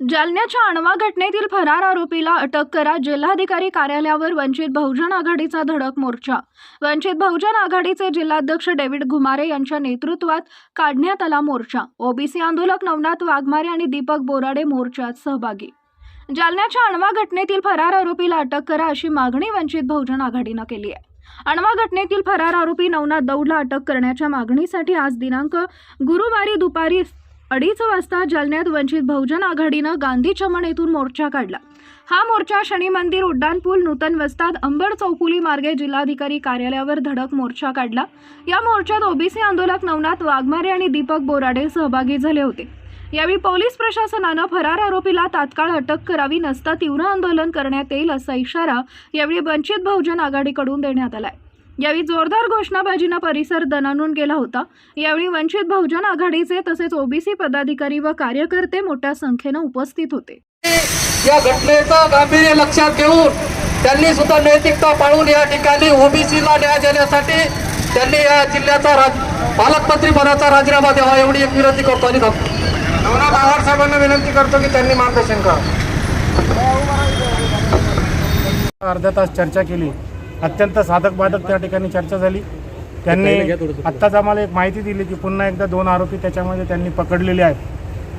जालन्याच्या अणवा घटनेतील फरार आरोपीला अटक करा. जिल्हाधिकारी कार्यालयावर वंचित बहुजन आघाडीचा धडक मोर्चा. वंचित बहुजन आघाडीचे जिल्हाध्यक्ष डेव्हिड घुमारे यांच्या नेतृत्वात काढण्यात आला मोर्चा. ओबीसी आंदोलक नवनाथ वाघमारे आणि दीपक बोराडे मोर्चात सहभागी. जालन्याच्या अणवा घटनेतील फरार आरोपीला अटक करा अशी मागणी वंचित बहुजन आघाडीनं केली आहे. अणवा घटनेतील फरार आरोपी नवनाथ दौडला अटक करण्याच्या मागणीसाठी आज दिनांक गुरुवारी दुपारी अडीच वाजता जालन्यात वंचित बहुजन आघाडीनं गांधी चमन येथून मोर्चा काढला. हा मोर्चा शनी मंदिर उड्डाणपूल नूतन वस्ताद अंबड चौफुली मार्गे जिल्हाधिकारी कार्यालयावर धडक मोर्चा काढला. या मोर्चात ओबीसी आंदोलक नवनाथ वाघमारे आणि दीपक बोराडे सहभागी झाले होते. यावेळी पोलीस प्रशासनानं फरार आरोपीला तात्काळ अटक करावी नसता तीव्र आंदोलन करण्यात येईल असा इशारा यावेळी वंचित बहुजन आघाडीकडून देण्यात आलाय. यावेळी जोरदार घोषणाबाजीनं परिसर दणानून गेला होता. यावेळी वंचित बहुजन आघाडीचे तसेच ओबीसी पदाधिकारी व कार्यकर्ते मोठ्या संख्येनं उपस्थित होते. या घटनेचं गांभीर्य लक्षात घेऊन त्यांनी सुद्धा नैतिकता पाळून या ठिकाणी ओबीसीला न्याय देण्यासाठी त्यांनी या जिल्ह्याचा राज पालकमंत्री पदाचा राजीनामा द्यावा एवढी एक विनंती करतो आणि थांबतो. नवनाथ आव्हाड साहेबांना विनंती करतो की त्यांनी मार्गदर्शन करावं अर्धा तास चर्चा केली. अत्यंत साधक बाधक त्या ठिकाणी चर्चा झाली. त्यांनी आत्ताच आम्हाला एक माहिती दिली की पुन्हा एकदा दोन आरोपी त्याच्यामध्ये त्यांनी पकडलेले आहेत.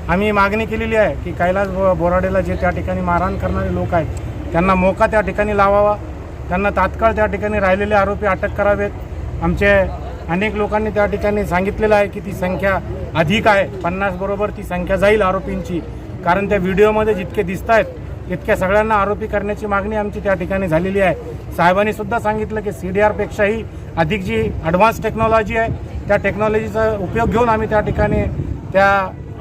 आम्ही मागणी केलेली आहे की कैलास बो- बोराडेला जे त्या ठिकाणी मारहाण करणारे लोक आहेत त्यांना मोका त्या ठिकाणी लावावा. त्यांना तात्काळ त्या ठिकाणी राहिलेले आरोपी अटक करावेत. आमचे अनेक लोकांनी त्या ठिकाणी सांगितलेलं आहे की ती संख्या अधिक आहे पन्नास बरोबर ती संख्या जाईल आरोपींची. कारण त्या व्हिडिओमध्ये जितके दिसत आहेत इतक्या सगळ्यांना आरोपी करण्याची मागणी आमची त्या ठिकाणी झालेली आहे. साहेबांनी सुद्धा सांगितलं की सी डी आरपेक्षाही अधिक जी ॲडव्हान्स टेक्नॉलॉजी आहे त्या टेक्नॉलॉजीचा उपयोग घेऊन आम्ही त्या ठिकाणी त्या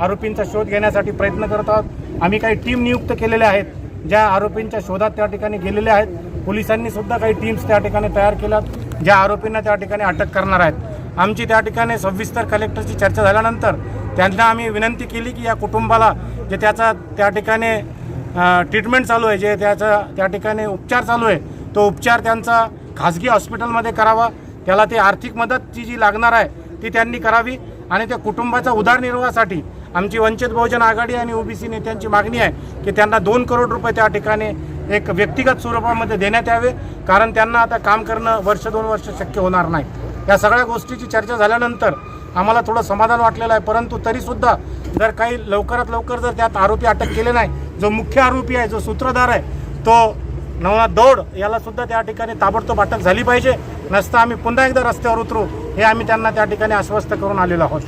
आरोपींचा शोध घेण्यासाठी प्रयत्न करत आहोत. आम्ही काही टीम नियुक्त केलेल्या आहेत ज्या आरोपींच्या शोधात त्या ठिकाणी गेलेल्या आहेत. पोलिसांनी सुद्धा काही टीम्स त्या ठिकाणी तयार केल्यात ज्या आरोपींना त्या ठिकाणी अटक करणार आहेत. आमची त्या ठिकाणी सविस्तर कलेक्टरची चर्चा झाल्यानंतर त्यांना आम्ही विनंती केली की या कुटुंबाला जे त्याचा त्या ठिकाणी ट्रीटमेंट चालू आहे. जे त्याचा त्या ठिकाणी उपचार चालू आहे. तो उपचार त्यांचा खाजगी हॉस्पिटलमध्ये करावा. त्याला ती आर्थिक मदत जी जी लागणार आहे ती त्यांनी करावी. आणि त्या कुटुंबाच्या उदरनिर्वाहासाठी आमची वंचित बहुजन आघाडी आणि ओबीसी नेत्यांची मागणी आहे की त्यांना दोन करोड रुपये त्या ठिकाणी एक व्यक्तिगत स्वरूपामध्ये देण्यात यावे. कारण त्यांना आता काम करणं वर्ष दोन वर्ष शक्य होणार नाही. या सगळ्या गोष्टीची चर्चा झाल्यानंतर आम्हाला थोडं समाधान वाटलेलं आहे. परंतु तरीसुद्धा जर काही लवकरात लवकर जर त्यात आरोपी अटक केले नाही जो मुख्य आरोपी आहे जो सूत्रधार आहे तो नवना दौड याला सुद्धा त्या ठिकाणी ताबडतोब अटक झाली पाहिजे. नसता आम्ही पुन्हा एकदा रस्त्यावर उतरू हे आम्ही त्यांना त्या ठिकाणी आश्वस्त करून आलेलो आहोत.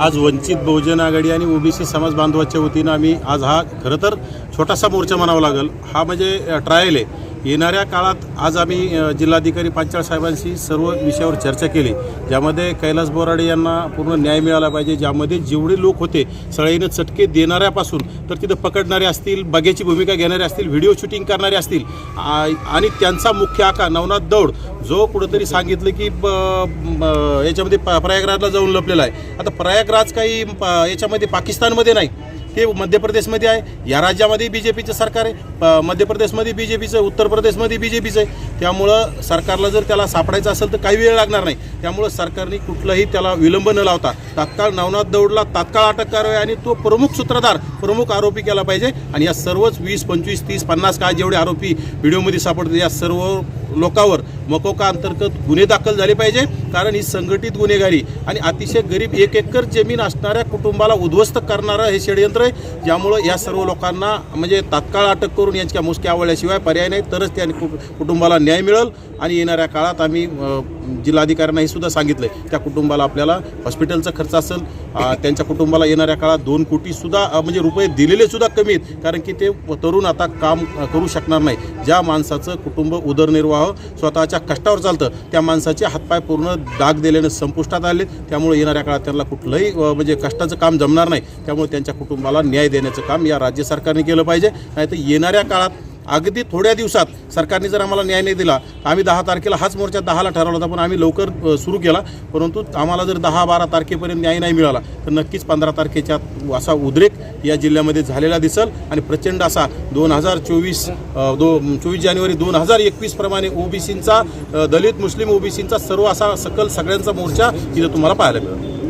आज वंचित बहुजन आघाडी आणि ओबीसी समाज बांधवाच्या वतीनं आम्ही आज हा खरं तर छोटासा मोर्चा म्हणावा लागेल. हा म्हणजे ट्रायल आहे. येणाऱ्या काळात आज आम्ही जिल्हाधिकारी पांचाळ साहेबांशी सर्व विषयावर चर्चा केली ज्यामध्ये कैलास बोराडे यांना पूर्ण न्याय मिळाला पाहिजे ज्यामध्ये जेवढे लोक होते सळईनं चटके देणाऱ्यापासून तर तिथं पकडणारे असतील बग्याची भूमिका घेणारे असतील व्हिडिओ शूटिंग करणारे असतील आणि त्यांचा मुख्य आका नवनाथ दौड जो कुठंतरी सांगितलं की ब- याच्यामध्ये प- प्रयागराजला जाऊन लपलेला आहे. आता प्रयागराज काही प- याच्यामध्ये पाकिस्तानमध्ये नाही. ते मध्य प्रदेशमध्ये आहे. या राज्यामध्ये बी जे पीचं सरकार आहे. प- मध्य प्रदेशमध्ये बी जे पीचं उत्तर प्रदेशमध्ये बी जे पीचं आहे. त्यामुळं सरकारला जर त्याला सापडायचं असेल तर काही वेळ लागणार नाही. त्यामुळं सरकारने कुठलंही त्याला विलंब न लावता तात्काळ नवनाथ दौडला तात्काळ अटक करावी आणि तो प्रमुख सूत्रधार प्रमुख आरोपी केला पाहिजे. आणि या सर्वच वीस पंचवीस तीस पन्नास काय जेवढे आरोपी व्हिडिओमध्ये सापडतात या सर्व लोकांवर मकोका अंतर्गत गुन्हे दाखल झाले पाहिजे. कारण ही संघटित गुन्हेगारी आणि अतिशय गरीब एक एकर जमीन असणाऱ्या कुटुंबाला उद्ध्वस्त करणारं हे षडयंत्र आहे. ज्यामुळं या सर्व लोकांना म्हणजे तात्काळ अटक करून यांच्या मुसक्या आवडल्याशिवाय पर्याय नाही. तरच त्या कुटुंबाला न्याय मिळेल आणि येणाऱ्या काळात आम्ही जिल्हाधिकाऱ्यांना हे सुद्धा सांगितलं आहे त्या कुटुंबाला आपल्याला हॉस्पिटलचा खर्च असेल त्यांच्या कुटुंबाला येणाऱ्या काळात दोन कोटीसुद्धा म्हणजे रुपये दिलेले सुद्धा कमी आहेत. कारण की ते तरुण आता काम करू शकणार नाही. ज्या माणसाचं कुटुंब उदरनिर्वाह स्वतःच्या कष्टावर चालतं त्या माणसाचे हातपाय पूर्ण डाग दिल्यानं संपुष्टात आले त्यामुळे येणाऱ्या काळात त्यांना कुठलंही म्हणजे कष्टाचं काम जमणार नाही. त्यामुळे त्यांच्या कुटुंबाला न्याय देण्याचं काम या राज्य सरकारने केलं पाहिजे. नाहीतर येणाऱ्या काळात अगदी थोड्या दिवसात सरकारने जर आम्हाला न्याय नाही दिला आम्ही दहा तारखेला हाच मोर्चा दहाला ठरवला होता पण आम्ही लवकर सुरू केला. परंतु आम्हाला जर दहा बारा तारखेपर्यंत न्याय नाही मिळाला तर नक्कीच पंधरा तारखेच्या असा उद्रेक या जिल्ह्यामध्ये झालेला दिसल. आणि प्रचंड असा दोन हजार चोवीस दो चोवीस जानेवारी दोन हजार एकवीस प्रमाणे ओबीसींचा दलित मुस्लिम ओबीसींचा सर्व असा सकल सगळ्यांचा मोर्चा इथं तुम्हाला पाहायला मिळेल.